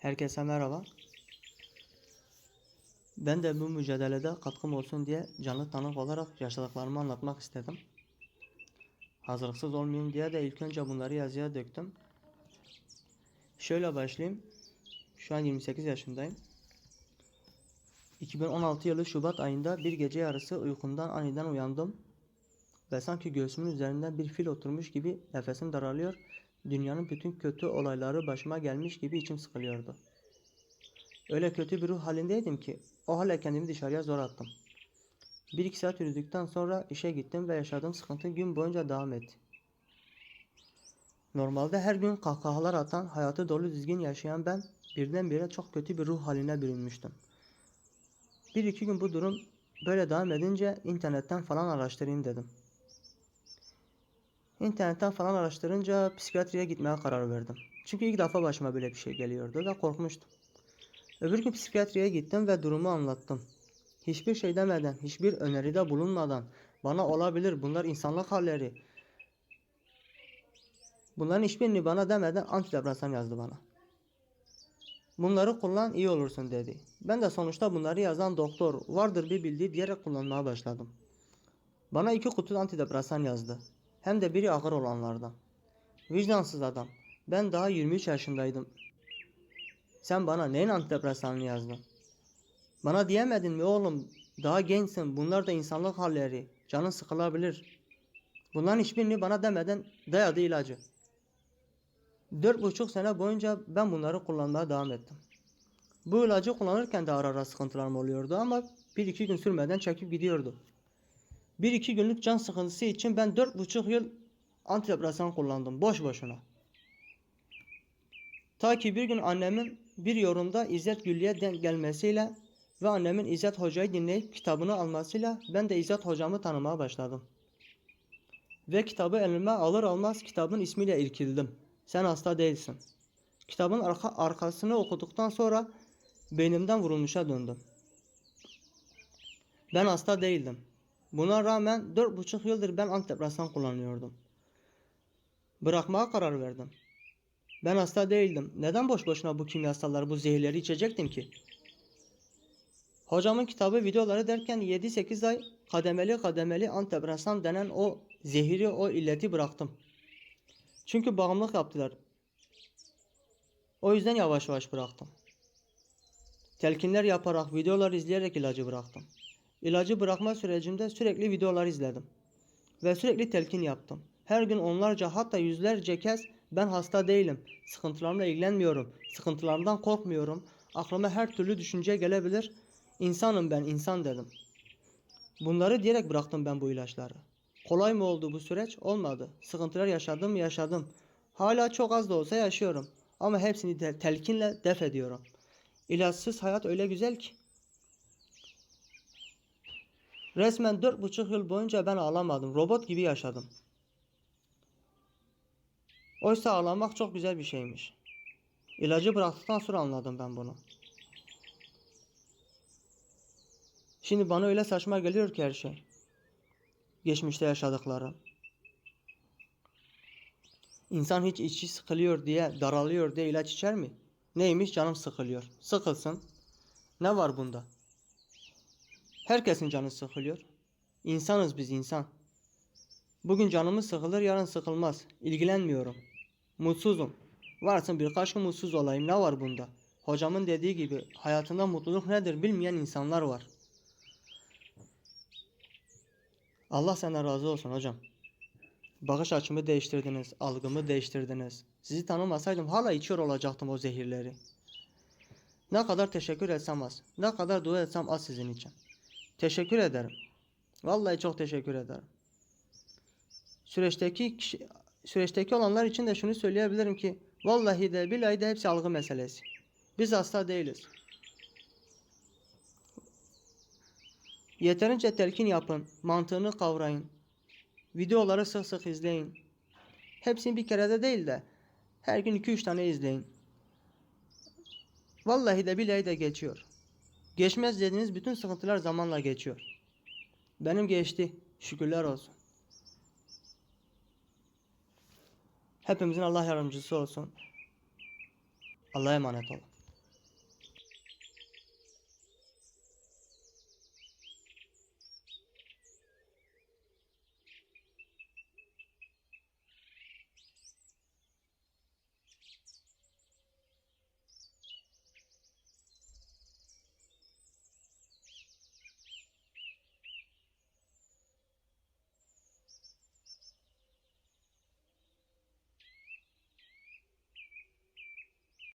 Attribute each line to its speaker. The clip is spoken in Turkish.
Speaker 1: Herkese merhaba. Ben de bu mücadelede katkım olsun diye canlı tanık olarak yaşadıklarımı anlatmak istedim. Hazırlıksız olmayayım diye de ilk önce bunları yazıya döktüm. Şöyle başlayayım. Şu an 28 yaşındayım. 2016 yılı Şubat ayında bir gece yarısı uykumdan aniden uyandım. Ve sanki göğsümün üzerinden bir fil oturmuş gibi nefesim daralıyor. Dünyanın bütün kötü olayları başıma gelmiş gibi içim sıkılıyordu. Öyle kötü bir ruh halindeydim ki o hale kendimi dışarıya zor attım. Bir iki saat yürüdükten sonra işe gittim ve yaşadığım sıkıntı gün boyunca devam etti. Normalde her gün kahkahalar atan, hayatı dolu düzgün yaşayan ben birdenbire çok kötü bir ruh haline bürünmüştüm. Bir iki gün bu durum böyle devam edince internetten falan araştırayım dedim. İnternetten falan araştırınca psikiyatriye gitmeye karar verdim. Çünkü ilk defa başıma böyle bir şey geliyordu ve korkmuştum. Öbür gün psikiyatriye gittim ve durumu anlattım. Hiçbir şey demeden, hiçbir öneride bulunmadan bana olabilir bunlar insanlık halleri. Bunların hiçbirini bana demeden antidepresan yazdı bana. Bunları kullan iyi olursun dedi. Ben de sonuçta bunları yazan doktor vardır bir bildiği diyerek kullanmaya başladım. Bana iki kutu antidepresan yazdı. Hem de biri ağır olanlardan. Vicdansız adam. Ben daha 23 yaşındaydım. Sen bana neyin antidepresanını yazdın? Bana diyemedin mi oğlum? Daha gençsin. Bunlar da insanlık halleri. Canın sıkılabilir. Bunların hiçbirini bana demeden dayadı ilacı. Dört buçuk sene boyunca ben bunları kullanmaya devam ettim. Bu ilacı kullanırken de ara ara sıkıntılarım oluyordu ama bir iki gün sürmeden çekip gidiyordu. Bir iki günlük can sıkıntısı için ben dört buçuk yıl antidepresan kullandım. Boş boşuna. Ta ki bir gün annemin bir yorumda İzzet Güllü'ye denk gelmesiyle ve annemin İzzet Hoca'yı dinleyip kitabını almasıyla ben de İzzet Hocamı tanımaya başladım. Ve kitabı elime alır almaz kitabın ismiyle irkildim. Sen hasta değilsin. Kitabın arka, arkasını okuduktan sonra beynimden vurulmuşa döndüm. Ben hasta değildim. Buna rağmen 4,5 yıldır ben antidepresan kullanıyordum. Bırakmaya karar verdim. Ben hasta değildim. Neden boş boşuna bu kimyasalları, bu zehirleri içecektim ki? Hocamın kitabı videoları derken 7-8 ay kademeli kademeli antidepresan denen o zehiri, o illeti bıraktım. Çünkü bağımlılık yaptılar. O yüzden yavaş yavaş bıraktım. Telkinler yaparak, videolar izleyerek ilacı bıraktım. İlacı bırakma sürecimde sürekli videolar izledim. Ve sürekli telkin yaptım. Her gün onlarca hatta yüzlerce kez ben hasta değilim, sıkıntılarımla ilgilenmiyorum, sıkıntılarımdan korkmuyorum, aklıma her türlü düşünce gelebilir, insanım ben, insan dedim. Bunları diyerek bıraktım ben bu ilaçları. Kolay mı oldu bu süreç? Olmadı. Sıkıntılar yaşadım? Yaşadım. Hala çok az da olsa yaşıyorum. Ama hepsini de telkinle def ediyorum. İlaçsız hayat öyle güzel ki. Resmen dört buçuk yıl boyunca ben ağlamadım. Robot gibi yaşadım. Oysa ağlamak çok güzel bir şeymiş. İlacı bıraktıktan sonra anladım ben bunu. Şimdi bana öyle saçma geliyor ki her şey. Geçmişte yaşadıklarım. İnsan hiç içi sıkılıyor diye, daralıyor diye ilaç içer mi? Neymiş canım sıkılıyor. Sıkılsın. Ne var bunda? Herkesin canı sıkılıyor. İnsanız biz insan. Bugün canımız sıkılır, yarın sıkılmaz. İlgilenmiyorum. Mutsuzum. Varsın birkaç gün mutsuz olayım. Ne var bunda? Hocamın dediği gibi hayatında mutluluk nedir bilmeyen insanlar var. Allah senden razı olsun hocam. Bakış açımı değiştirdiniz, algımı değiştirdiniz. Sizi tanımasaydım hala içiyor olacaktım o zehirleri. Ne kadar teşekkür etsem az, ne kadar dua etsem az sizin için. Teşekkür ederim. Vallahi çok teşekkür ederim. Süreçteki kişi, süreçteki olanlar için de şunu söyleyebilirim ki vallahi de billahi de hepsi algı meselesi. Biz hasta değiliz. Yeterince telkin yapın, mantığını kavrayın. Videoları sık sık izleyin. Hepsini bir kerede değil de her gün 2-3 tane izleyin. Vallahi de billahi de geçiyor. Geçmez dediğiniz bütün sıkıntılar zamanla geçiyor. Benim geçti. Şükürler olsun. Hepimizin Allah yardımcısı olsun. Allah'a emanet olun.